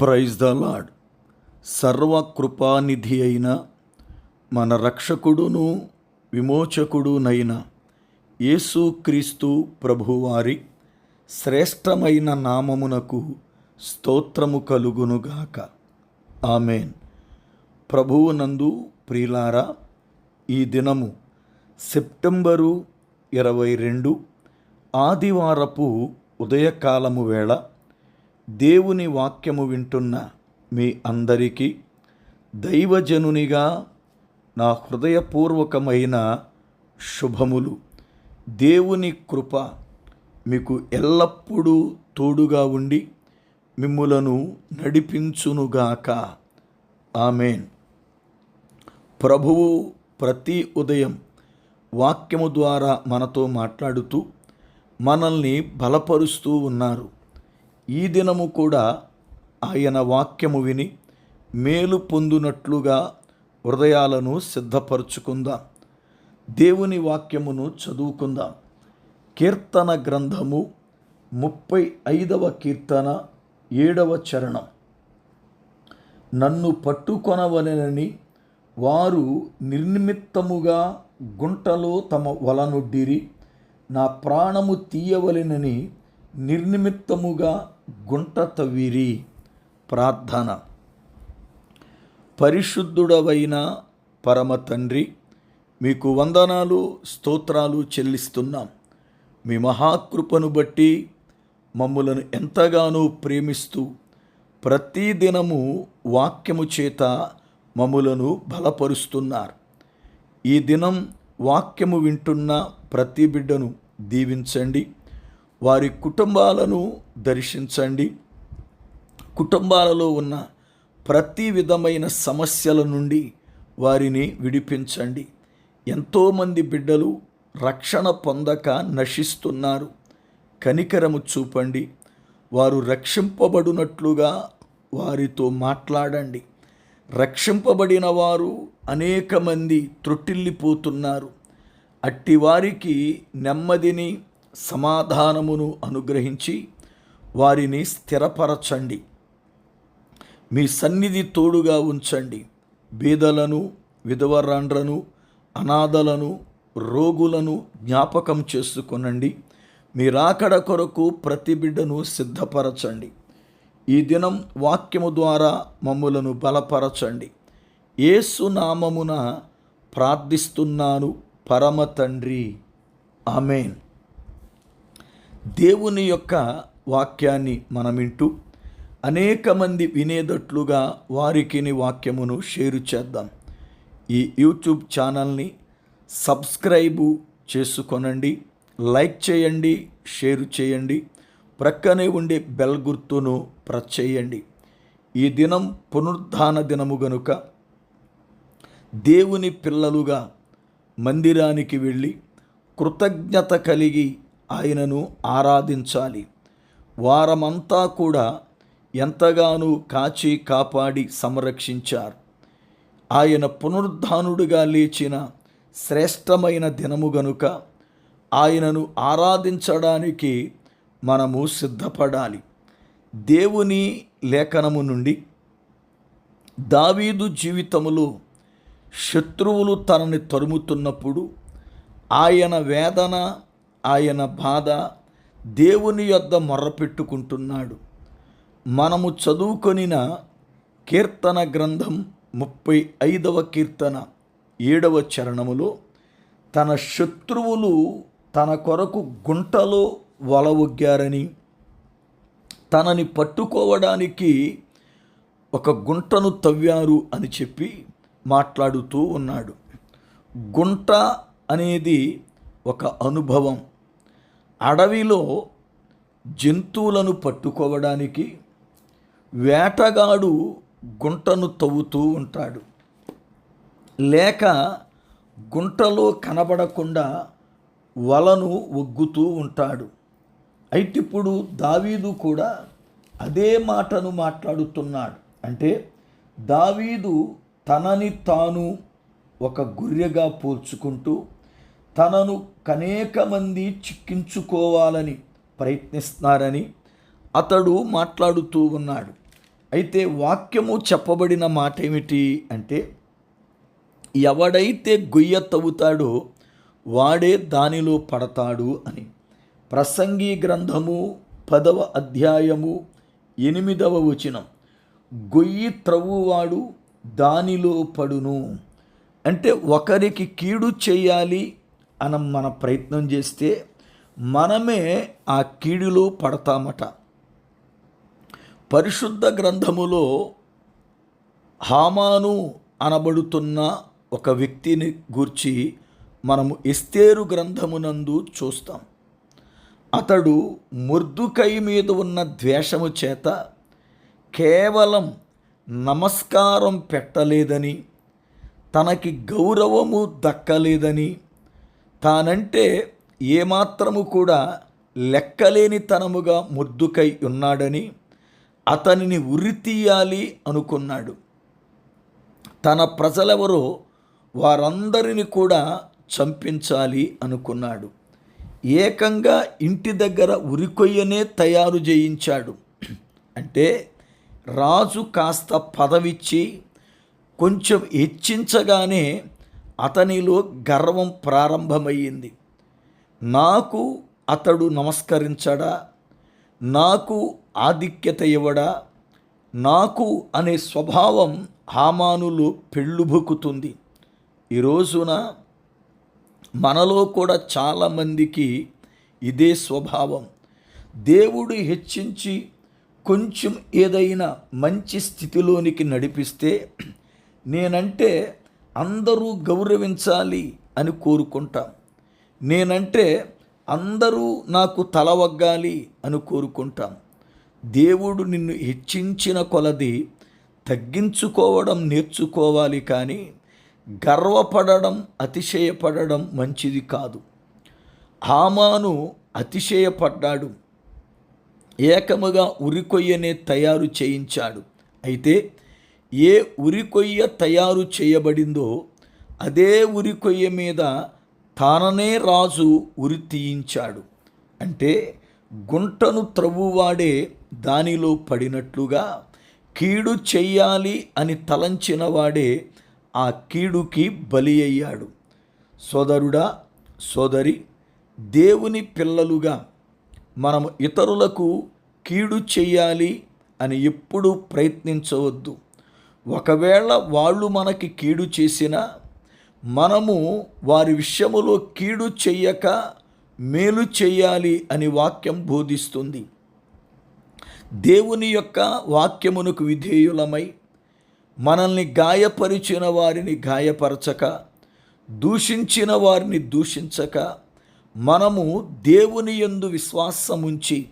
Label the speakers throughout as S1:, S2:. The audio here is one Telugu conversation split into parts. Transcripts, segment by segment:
S1: ప్రైజ్ ద లాడ్ సర్వకృపానిధి అయిన మన రక్షకుడును విమోచకుడునైన యేసుక్రీస్తు ప్రభువారి శ్రేష్టమైన నామమునకు స్తోత్రము కలుగునుగాక ఆమెన్. ప్రభువునందు ప్రియులారా ఈ దినము సెప్టెంబరు ఇరవై రెండు ఆదివారపు ఉదయకాలము వేళ దేవుని వాక్యము వింటున్న మీ అందరికీ దైవజనునిగా నా హృదయపూర్వకమైన శుభములు. దేవుని కృప మీకు ఎల్లప్పుడూ తోడుగా ఉండి మిమ్ములను నడిపించునుగాక. ఆమెన్. ప్రభువు ప్రతి ఉదయం వాక్యము ద్వారా మనతో మాట్లాడుతూ మనల్ని బలపరుస్తూ ఉన్నారు. ఈ దినము కూడా ఆయన వాక్యము విని మేలు పొందునట్లుగా హృదయాలను సిద్ధపరచుకుందాం. దేవుని వాక్యమును చదువుకుందాం. కీర్తన గ్రంథము ముప్పై ఐదవ కీర్తన ఏడవ చరణం. నన్ను పట్టుకొనవలెనని వారు నిర్నిమిత్తముగా గుంటలో తమ వలనొడ్డిరి నా ప్రాణము తీయవలెనని నిర్నిమిత్తముగా గుంట తవ్విరి ప్రార్థన. పరిశుద్ధుడవైన పరమ తండ్రి మీకు వందనాలు స్తోత్రాలు చెల్లిస్తున్నాం. మీ మహాకృపను బట్టి మమ్ములను ఎంతగానో ప్రేమిస్తూ ప్రతిదినము వాక్యము చేత మమ్ములను బలపరుస్తున్నారు. ఈ దినం వాక్యము వింటున్న ప్రతి బిడ్డను దీవించండి. వారి కుటుంబాలను దర్శించండి. కుటుంబాలలో ఉన్న ప్రతి విధమైన సమస్యల నుండి వారిని విడిపించండి. ఎంతోమంది బిడ్డలు రక్షణ పొందక నశిస్తున్నారు. కనికరము చూపండి. వారు రక్షింపబడినట్లుగా వారితో మాట్లాడండి. రక్షింపబడిన వారు అనేక మంది త్రొట్టిల్లిపోతున్నారు అట్టి వారికి నెమ్మదిని సమాధానమును అనుగ్రహించి వారిని స్థిరపరచండి. మీ సన్నిధి తోడుగా ఉంచండి. బీదలను విధవరాండ్రను అనాథలను రోగులను జ్ఞాపకం చేసుకొనండి. మీ రాకడ కొరకు ప్రతి బిడ్డను సిద్ధపరచండి. ఈ దినం వాక్యము ద్వారా మమ్ములను బలపరచండి. ఏసు నామమున ప్రార్థిస్తున్నాను పరమ తండ్రి. ఆమెన్. దేవుని యొక్క వాక్యాన్ని మనమింటూ అనేక మంది వినేటట్లుగా వారికిని వాక్యమును షేరు చేద్దాం. ఈ యూట్యూబ్ ఛానల్ని సబ్స్క్రైబు చేసుకొనండి లైక్ చేయండి షేర్ చేయండి ప్రక్కనే ఉండే బెల్ గుర్తును ప్రెస్ చేయండి. ఈ దినం పునరుద్ధాన దినము గనుక దేవుని పిల్లలుగా మందిరానికి వెళ్ళి కృతజ్ఞత కలిగి ఆయనను ఆరాధించాలి. వారమంతా కూడా ఎంతగానో కాచి కాపాడి సంరక్షించారు. ఆయన పునరుద్ధానుడుగా లేచిన శ్రేష్టమైన దినము గనుక ఆయనను ఆరాధించడానికి మనము సిద్ధపడాలి. దేవుని లేఖనము నుండి దావీదు జీవితములో శత్రువులు తనని తరుముతున్నప్పుడు ఆయన వేదన ఆయన బాధ దేవుని యొద్ద మొర్రపెట్టుకుంటున్నాడు. మనము చదువుకొనిన కీర్తన గ్రంథం ముప్పై ఐదవ కీర్తన ఏడవ చరణములో తన శత్రువులు తన కొరకు గుంటలో వలవొగ్గారని తనని పట్టుకోవడానికి ఒక గుంటను తవ్వారు అని చెప్పి మాట్లాడుతూ ఉన్నాడు. గుంట అనేది ఒక అనుభవం. అడవిలో జంతువులను పట్టుకోవడానికి వేటగాడు గుంటను తవ్వుతూ ఉంటాడు. లేక గుంటలో కనబడకుండా వలను ఒగ్గుతూ ఉంటాడు. అయితే ఇప్పుడు దావీదు కూడా అదే మాటను మాట్లాడుతున్నాడు. అంటే దావీదు తనని తాను ఒక గొర్రెగా పోల్చుకుంటూ తనను కనేక మంది చిక్కించుకోవాలని ప్రయత్నిస్తున్నారని అతడు మాట్లాడుతూ ఉన్నాడు. అయితే వాక్యము చెప్పబడిన మాట ఏమిటి అంటే ఎవడైతే గొయ్య తవ్వుతాడో వాడే దానిలో పడతాడు అని. ప్రసంగి గ్రంథము పదవ అధ్యాయము ఎనిమిదవ వచనం. గొయ్యి త్రవ్వువాడు దానిలో పడును. అంటే ఒకరికి కీడు చేయాలి అని మన ప్రయత్నం చేస్తే మనమే ఆ కీడులో పడతామట. పరిశుద్ధ గ్రంథములో హామాను అనబడుతున్న ఒక వ్యక్తిని గూర్చి మనము ఇస్తేరు గ్రంథమునందు చూస్తాం. అతడు ముర్దుకై మీద ఉన్న ద్వేషము చేత కేవలం నమస్కారం పెట్టలేదని తనకి గౌరవము దక్కలేదని తానంటే ఏమాత్రము కూడా లెక్కలేని తనముగా ముద్దుకై ఉన్నాడని అతనిని ఉరి తీయాలి అనుకున్నాడు. తన ప్రజలెవరో వారందరిని కూడా చంపించాలి అనుకున్నాడు. ఏకంగా ఇంటి దగ్గర ఉరికొయ్యనే తయారు చేయించాడు అంటే రాజు కాస్త పదవిచ్చి కొంచెం హెచ్చించగానే అతనిలో గర్వం ప్రారంభమయ్యింది. నాకు అతడు నమస్కరించడా? నాకు ఆధిక్యత ఇవ్వడా? నాకు అనే స్వభావం హామానులు పెళ్ళుబుకుతుంది. ఈ రోజున మనలో కూడా చాలామందికి ఇదే స్వభావం. దేవుడు హెచ్చించి కొంచెం ఏదైనా మంచి స్థితిలోనికి నడిపిస్తే నేనంటే అందరూ గౌరవించాలి అని కోరుకుంటాం. నేనంటే అందరూ నాకు తల వగ్గాలి అని కోరుకుంటాం. దేవుడు నిన్ను హెచ్చించిన కొలది తగ్గించుకోవడం నేర్చుకోవాలి కానీ గర్వపడడం అతిశయపడడం మంచిది కాదు. హామాను అతిశయపడ్డాడు. ఏకముగా ఉరికొయ్యనే తయారు చేయించాడు. అయితే ఏ ఉరికొయ్య తయారు చేయబడిందో అదే ఉరికొయ్య మీద తాననే రాజు ఉరి తీయించాడు. అంటే గుంటను త్రవ్వువాడే దానిలో పడినట్లుగా కీడు చెయ్యాలి అని తలంచిన వాడే ఆ కీడుకి బలి అయ్యాడు. సోదరుడా సోదరి దేవుని పిల్లలుగా మనం ఇతరులకు కీడు చెయ్యాలి అని ఎప్పుడూ ప్రయత్నించవద్దు. ఒకవేళ వాళ్ళు మనకి కీడు చేసినా మనము వారి విషయములో కీడు చెయ్యక మేలు చెయ్యాలి అని వాక్యం బోధిస్తుంది. దేవుని యొక్క వాక్యమునకు విధేయులమై మనల్ని గాయపరిచిన వారిని గాయపరచక దూషించిన వారిని దూషించక మనము దేవుని యందు విశ్వాసముంచి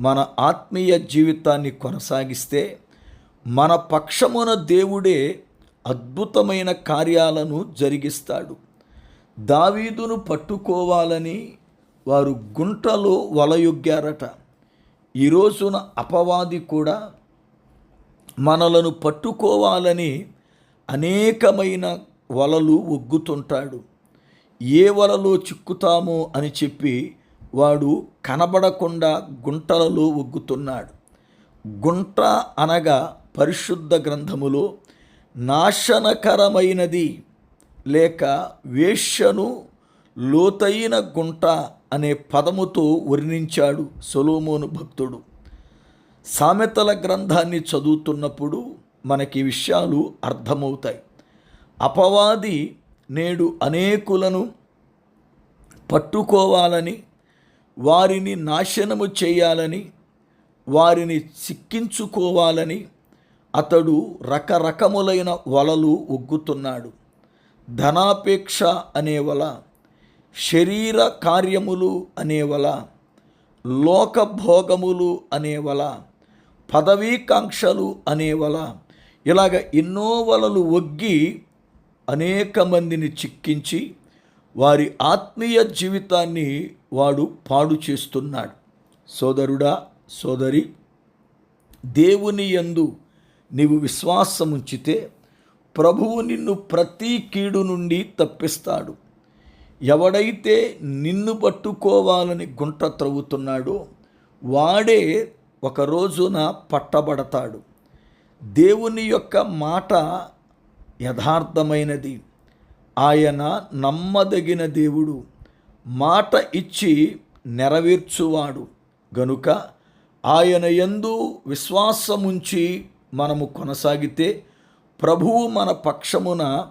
S1: మన ఆత్మీయ జీవితాన్ని కొనసాగిస్తే మన పక్షమున దేవుడే అద్భుతమైన కార్యాలను జరిగిస్తాడు. దావీదును పట్టుకోవాలని వారు గుంటలో వలయొగ్గారట. ఈ రోజున అపవాది కూడా మనలను పట్టుకోవాలని అనేకమైన వలలు ఒగ్గుతుంటాడు. ఏ వలలో చిక్కుతామో అని చెప్పి వాడు కనబడకుండా గుంటలలో ఒగ్గుతున్నాడు. గుంట అనగా పరిశుద్ధ గ్రంథములో నాశనకరమైనది లేక వేష్యను లోతైన గుంట అనే పదముతో వర్ణించాడు సొలోమోను భక్తుడు. సామెతల గ్రంథాన్ని చదువుతున్నప్పుడు మనకి విషయాలు అర్థమవుతాయి. అపవాది నేడు అనేకులను పట్టుకోవాలని వారిని నాశనము చేయాలని వారిని చిక్కించుకోవాలని అతడు రకరకములైన వలలు ఒగ్గుతున్నాడు ధనాపేక్ష అనే వల శరీర కార్యములు అనే వల లోకభోగములు అనే వల పదవీకాంక్షలు అనే వల ఇలాగ ఎన్నో వలలు ఒగ్గి అనేక మందిని చిక్కించి వారి ఆత్మీయ జీవితాన్ని వాడు పాడు చేస్తున్నాడు. సోదరుడా సోదరి దేవుని యందు నీవు విశ్వాసముంచితే ప్రభువు నిన్ను ప్రతి కీడు నుండి తప్పిస్తాడు. ఎవడైతే నిన్ను పట్టుకోవాలని గుంట త్రవ్వుతున్నాడో వాడే ఒక రోజున పట్టబడతాడు. దేవుని యొక్క మాట యథార్థమైనది. ఆయన నమ్మదగిన దేవుడు. మాట ఇచ్చి నెరవేర్చువాడు. గనుక ఆయన ఎందు విశ్వాసముంచి మనము కొనసాగితే ప్రభువు మన పక్షమున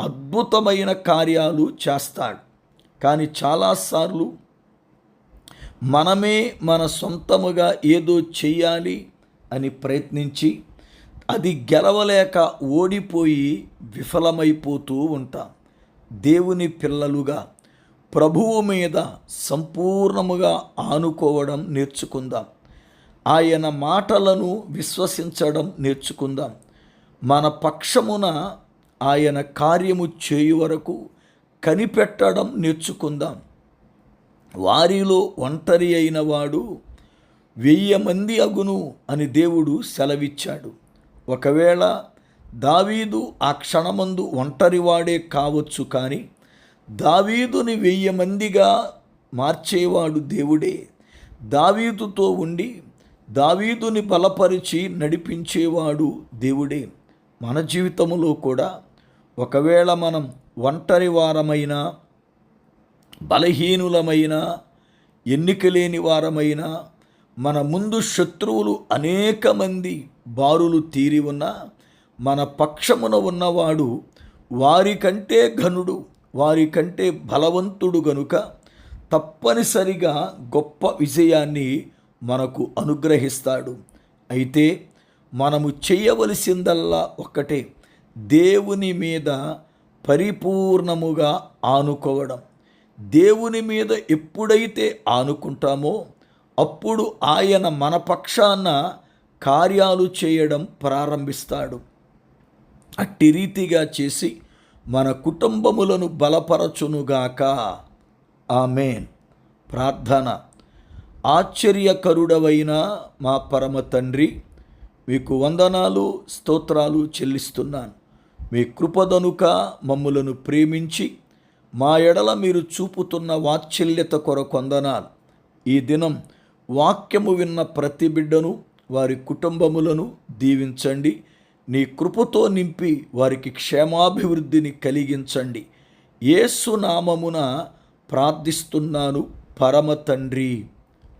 S1: అద్భుతమైన కార్యాలు చేస్తాడు. కానీ చాలాసార్లు మనమే మన సొంతముగా ఏదో చేయాలి అని ప్రయత్నించి అది గెలవలేక ఓడిపోయి విఫలమైపోతూ ఉంటాం. దేవుని పిల్లలుగా ప్రభువు మీద సంపూర్ణముగా ఆనుకోవడం నేర్చుకుందాం. ఆయన మాటలను విశ్వసించడం నేర్చుకుందాం. మన పక్షమున ఆయన కార్యము చేయు వరకు కనిపెట్టడం నేర్చుకుందాం. వారిలో ఒంటరి అయిన వాడు వెయ్యి మంది అగును అని దేవుడు సెలవిచ్చాడు. ఒకవేళ దావీదు ఆ క్షణమందు ఒంటరివాడే కావచ్చు కానీ దావీదుని వెయ్యి మందిగా మార్చేవాడు దేవుడే. దావీదుతో ఉండి దావీదుని బలపరిచి నడిపించేవాడు దేవుడే. మన జీవితంలో కూడా ఒకవేళ మనం ఒంటరి వారమైనా బలహీనులమైన ఎన్నిక లేని వారమైన మన ముందు శత్రువులు అనేక మంది బారులు తీరి ఉన్న మన పక్షమున ఉన్నవాడు వారికంటే ఘనుడు వారికంటే బలవంతుడు గనుక తప్పనిసరిగా గొప్ప విజయాన్ని మనకు అనుగ్రహిస్తాడు. అయితే మనము చేయవలసిందల్లా ఒక్కటే దేవుని మీద పరిపూర్ణముగా ఆనుకోవడం. దేవుని మీద ఎప్పుడైతే ఆనుకుంటామో అప్పుడు ఆయన మన పక్షాన కార్యాలు చేయడం ప్రారంభిస్తాడు. అట్టి రీతిగా చేసి మన కుటుంబములను బలపరచునుగాక. ఆమెన్. ప్రార్థన. ఆశ్చర్యకరుడవైన మా పరమ తండ్రి మీకు వందనాలు స్తోత్రాలు చెల్లిస్తున్నాను. మీ కృపదనుక మమ్ములను ప్రేమించి మా ఎడల మీరు చూపుతున్న వాత్సల్యత కొరకు వందనాలు. ఈ దినం వాక్యము విన్న ప్రతి బిడ్డను వారి కుటుంబములను దీవించండి. నీ కృపతో నింపి వారికి క్షేమాభివృద్ధిని కలిగించండి. ఏసునామమున ప్రార్థిస్తున్నాను పరమ తండ్రి.